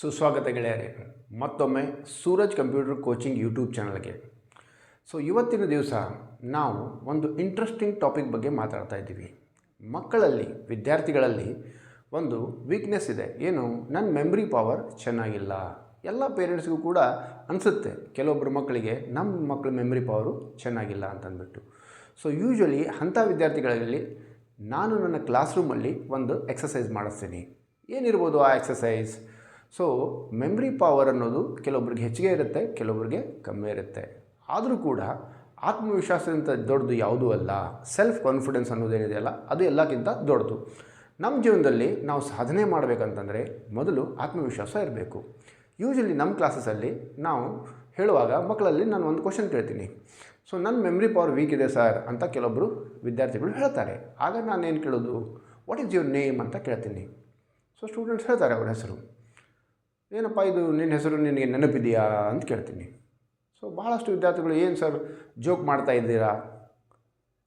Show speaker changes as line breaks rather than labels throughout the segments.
ಸುಸ್ವಾಗತ ಗೆಳೆಯರೇ ಮತ್ತೊಮ್ಮೆ ಸೂರಜ್ ಕಂಪ್ಯೂಟರ್ ಕೋಚಿಂಗ್ ಯೂಟ್ಯೂಬ್ ಚಾನಲ್ಗೆ. ಸೊ ಇವತ್ತಿನ ದಿವಸ ನಾವು ಒಂದು ಇಂಟ್ರೆಸ್ಟಿಂಗ್ ಟಾಪಿಕ್ ಬಗ್ಗೆ ಮಾತಾಡ್ತಾ ಇದ್ದೀವಿ. ಮಕ್ಕಳಲ್ಲಿ, ವಿದ್ಯಾರ್ಥಿಗಳಲ್ಲಿ ಒಂದು ವೀಕ್ನೆಸ್ ಇದೆ. ಏನು? ನನ್ನ ಮೆಮ್ರಿ ಪವರ್ ಚೆನ್ನಾಗಿಲ್ಲ. ಎಲ್ಲ ಪೇರೆಂಟ್ಸ್ಗೂ ಕೂಡ ಅನಿಸುತ್ತೆ. ಕೆಲವೊಬ್ಬರು ಮಕ್ಕಳಿಗೆ ನಮ್ಮ ಮಕ್ಕಳ ಮೆಮ್ರಿ ಪವರು ಚೆನ್ನಾಗಿಲ್ಲ ಅಂತಂದ್ಬಿಟ್ಟು. ಸೊ ಯೂಶ್ವಲಿ ಅಂಥ ವಿದ್ಯಾರ್ಥಿಗಳಲ್ಲಿ ನಾನು ನನ್ನ ಕ್ಲಾಸ್ ರೂಮಲ್ಲಿ ಒಂದು ಎಕ್ಸಸೈಸ್ ಮಾಡಿಸ್ತೀನಿ. ಏನಿರ್ಬೋದು ಆ ಎಕ್ಸಸೈಸ್ ಸೊ ಮೆಮ್ರಿ ಪವರ್ ಅನ್ನೋದು ಕೆಲವೊಬ್ರಿಗೆ ಹೆಚ್ಚಿಗೆ ಇರುತ್ತೆ, ಕೆಲವೊಬ್ರಿಗೆ ಕಮ್ಮಿ ಇರುತ್ತೆ. ಆದರೂ ಕೂಡ ಆತ್ಮವಿಶ್ವಾಸದಿಂದ ದೊಡ್ಡದು ಯಾವುದೂ ಅಲ್ಲ ಸೆಲ್ಫ್ ಕಾನ್ಫಿಡೆನ್ಸ್ ಅನ್ನೋದೇನಿದೆಯಲ್ಲ ಅದು ಎಲ್ಲಕ್ಕಿಂತ ದೊಡ್ಡದು. ನಮ್ಮ ಜೀವನದಲ್ಲಿ ನಾವು ಸಾಧನೆ ಮಾಡಬೇಕಂತಂದರೆ ಮೊದಲು ಆತ್ಮವಿಶ್ವಾಸ ಇರಬೇಕು. ಯೂಶಲಿ ನಮ್ಮ ಕ್ಲಾಸಸಲ್ಲಿ ನಾವು ಹೇಳುವಾಗ ಮಕ್ಕಳಲ್ಲಿ ನಾನು ಒಂದು ಕ್ವಶನ್ ಕೇಳ್ತೀನಿ. ಸೊ ನನ್ನ ಮೆಮ್ರಿ ಪವರ್ ವೀಕ್ ಇದೆ ಸರ್ ಅಂತ ಕೆಲವೊಬ್ಬರು ವಿದ್ಯಾರ್ಥಿಗಳು ಹೇಳ್ತಾರೆ. ಆಗ ನಾನೇನು ಕೇಳೋದು? ವಾಟ್ ಈಸ್ ಯುವರ್ ನೇಮ್ ಅಂತ ಕೇಳ್ತೀನಿ. ಸೊ ಸ್ಟೂಡೆಂಟ್ಸ್ ಹೇಳ್ತಾರೆ ಅವ್ರ ಹೆಸರು. ಏನಪ್ಪ ಇದು ನಿನ್ನ ಹೆಸರು ನಿನಗೆ ನೆನಪಿದೆಯಾ ಅಂತ ಕೇಳ್ತೀನಿ. ಸೊ ಭಾಳಷ್ಟು ವಿದ್ಯಾರ್ಥಿಗಳು ಏನು ಸರ್ ಜೋಕ್ ಮಾಡ್ತಾ ಇದ್ದೀರಾ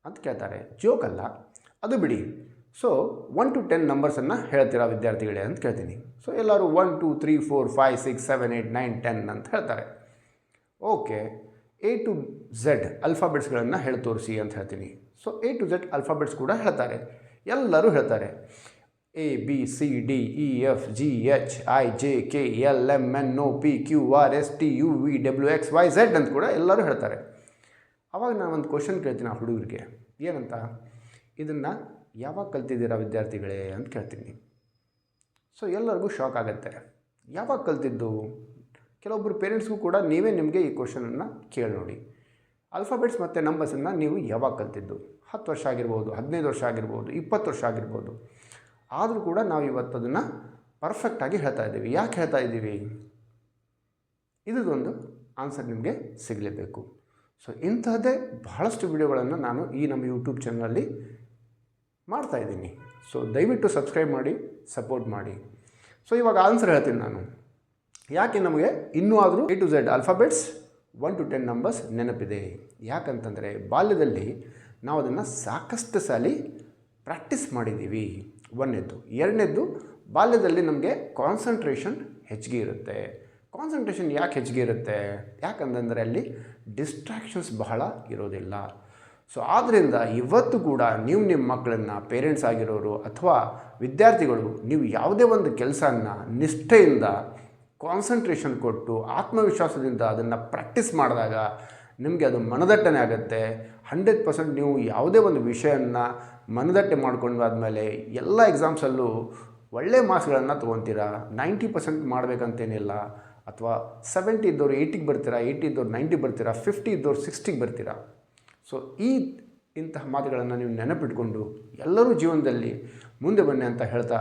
ಅಂತ ಕೇಳ್ತಾರೆ. ಜೋಕ್ ಅಲ್ಲ, ಅದು ಬಿಡಿ. ಸೊ ಒನ್ ಟು ಟೆನ್ ನಂಬರ್ಸನ್ನು ಹೇಳ್ತೀರಾ ವಿದ್ಯಾರ್ಥಿಗಳೇ ಅಂತ ಕೇಳ್ತೀನಿ. ಸೊ ಎಲ್ಲರೂ one two three four five six seven eight nine ten ಅಂತ ಹೇಳ್ತಾರೆ. ಓಕೆ ಎ ಟು ಝೆಡ್ ಅಲ್ಫಾಬೆಟ್ಸ್ಗಳನ್ನು ಹೇಳಿ ತೋರಿಸಿ ಅಂತ ಹೇಳ್ತೀನಿ. So A to Z alphabets ಕೂಡ ಹೇಳ್ತಾರೆ. ಎಲ್ಲರೂ ಹೇಳ್ತಾರೆ. A B C D E F G H I J K L M N O P Q R S T U V W X Y Z ಅಂತ ಕೂಡ ಎಲ್ಲರೂ ಹೇಳ್ತಾರೆ. ಅವಾಗ ನಾನು ಒಂದು ಕ್ವಶನ್ ಕೇಳ್ತೀನಿ ಆ ಹುಡುಗರಿಗೆ. ಏನಂತ? ಇದನ್ನು ಯಾವಾಗ ಕಲ್ತಿದ್ದೀರಾ ವಿದ್ಯಾರ್ಥಿಗಳೇ ಅಂತ ಕೇಳ್ತೀನಿ. ಸೊ ಎಲ್ಲರಿಗೂ ಶಾಕ್ ಆಗುತ್ತೆ. ಯಾವಾಗ ಕಲ್ತಿದ್ದು? ಕೆಲವೊಬ್ಬರು ಪೇರೆಂಟ್ಸ್ಗೂ ಕೂಡ ನೀವೇ ನಿಮಗೆ ಈ ಕ್ವಶನನ್ನು ಕೇಳಿ ನೋಡಿ. ಅಲ್ಫಾಬೆಟ್ಸ್ ಮತ್ತು ನಂಬರ್ಸನ್ನು ನೀವು ಯಾವಾಗ ಕಲ್ತಿದ್ದು? ಹತ್ತು ವರ್ಷ ಆಗಿರ್ಬೋದು, ಹದಿನೈದು ವರ್ಷ ಆಗಿರ್ಬೋದು, ಇಪ್ಪತ್ತು ವರ್ಷ ಆಗಿರ್ಬೋದು. ಆದರೂ ಕೂಡ ನಾವು ಇವತ್ತು ಅದನ್ನು ಪರ್ಫೆಕ್ಟಾಗಿ ಹೇಳ್ತಾ ಇದ್ದೀವಿ. ಯಾಕೆ ಹೇಳ್ತಾ ಇದ್ದೀವಿ? ಇದೊಂದು ಆನ್ಸರ್ ನಿಮಗೆ ಸಿಗಲೇಬೇಕು. ಸೊ ಇಂತಹದ್ದೇ ಬಹಳಷ್ಟು ವಿಡಿಯೋಗಳನ್ನು ನಾನು ಈ ನಮ್ಮ ಯೂಟ್ಯೂಬ್ ಚಾನಲಲ್ಲಿ ಮಾಡ್ತಾ ಇದ್ದೀನಿ. ಸೊ ದಯವಿಟ್ಟು ಸಬ್ಸ್ಕ್ರೈಬ್ ಮಾಡಿ ಸಪೋರ್ಟ್ ಮಾಡಿ. ಸೊ ಇವಾಗ ಆನ್ಸರ್ ಹೇಳ್ತೀನಿ ನಾನು. ಯಾಕೆ ನಮಗೆ ಇನ್ನೂ ಆದರೂ A to Z alphabets one to ten numbers ನೆನಪಿದೆ? ಯಾಕಂತಂದರೆ ಬಾಲ್ಯದಲ್ಲಿ ನಾವು ಅದನ್ನು ಸಾಕಷ್ಟು ಸಾಲಿ ಪ್ರಾಕ್ಟೀಸ್ ಮಾಡಿದ್ದೀವಿ. ಒಂದನೇದ್ದು ಎರಡನೇದ್ದು, ಬಾಲ್ಯದಲ್ಲಿ ನಮಗೆ ಕಾನ್ಸಂಟ್ರೇಷನ್ ಹೆಚ್ಚಿಗೆ ಇರುತ್ತೆ. ಕಾನ್ಸಂಟ್ರೇಷನ್ ಯಾಕೆ ಹೆಚ್ಚಿಗೆ ಇರುತ್ತೆ? ಯಾಕಂತಂದರೆ ಅಲ್ಲಿ ಡಿಸ್ಟ್ರಾಕ್ಷನ್ಸ್ ಬಹಳ ಇರೋದಿಲ್ಲ. ಸೊ ಆದ್ದರಿಂದ ಇವತ್ತು ಕೂಡ ನೀವು ನಿಮ್ಮ ಮಕ್ಕಳನ್ನು ಪೇರೆಂಟ್ಸ್ ಆಗಿರೋರು ಅಥವಾ ವಿದ್ಯಾರ್ಥಿಗಳು, ನೀವು ಯಾವುದೇ ಒಂದು ಕೆಲಸನ ನಿಷ್ಠೆಯಿಂದ ಕಾನ್ಸಂಟ್ರೇಷನ್ ಕೊಟ್ಟು ಆತ್ಮವಿಶ್ವಾಸದಿಂದ ಅದನ್ನು ಪ್ರಾಕ್ಟೀಸ್ ಮಾಡಿದಾಗ ನಿಮಗೆ ಅದು ಮನದಟ್ಟನೆ ಆಗುತ್ತೆ. ಹಂಡ್ರೆಡ್ ಪರ್ಸೆಂಟ್ ನೀವು ಯಾವುದೇ ಒಂದು ವಿಷಯವನ್ನು ಮನದಟ್ಟೆ ಮಾಡ್ಕೊಂಡು ಆದಮೇಲೆ ಎಲ್ಲ ಎಕ್ಸಾಮ್ಸಲ್ಲೂ ಒಳ್ಳೆ ಮಾರ್ಕ್ಸ್ಗಳನ್ನು ತೊಗೊತೀರಾ? Ninety percent ಮಾಡಬೇಕಂತೇನಿಲ್ಲ. ಅಥವಾ ಸೆವೆಂಟಿ ಇದ್ದವ್ರು ಏಯ್ಟಿಗೆ ಬರ್ತೀರಾ? ಏಯ್ಟಿ ಇದ್ದವ್ರು ನೈಂಟಿ ಬರ್ತೀರಾ? ಫಿಫ್ಟಿ ಇದ್ದವ್ರು ಸಿಕ್ಸ್ಟಿಗೆ ಬರ್ತೀರಾ? ಸೊ ಈ ಇಂತಹ ಮಾತುಗಳನ್ನು ನೀವು ನೆನಪಿಟ್ಕೊಂಡು ಎಲ್ಲರೂ ಜೀವನದಲ್ಲಿ ಮುಂದೆ ಬನ್ನಿ ಅಂತ ಹೇಳ್ತಾ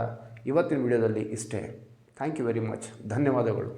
ಇವತ್ತಿನ ವಿಡಿಯೋದಲ್ಲಿ ಇಷ್ಟೇ. ಥ್ಯಾಂಕ್ ಯು ವೆರಿ ಮಚ್ ಧನ್ಯವಾದಗಳು.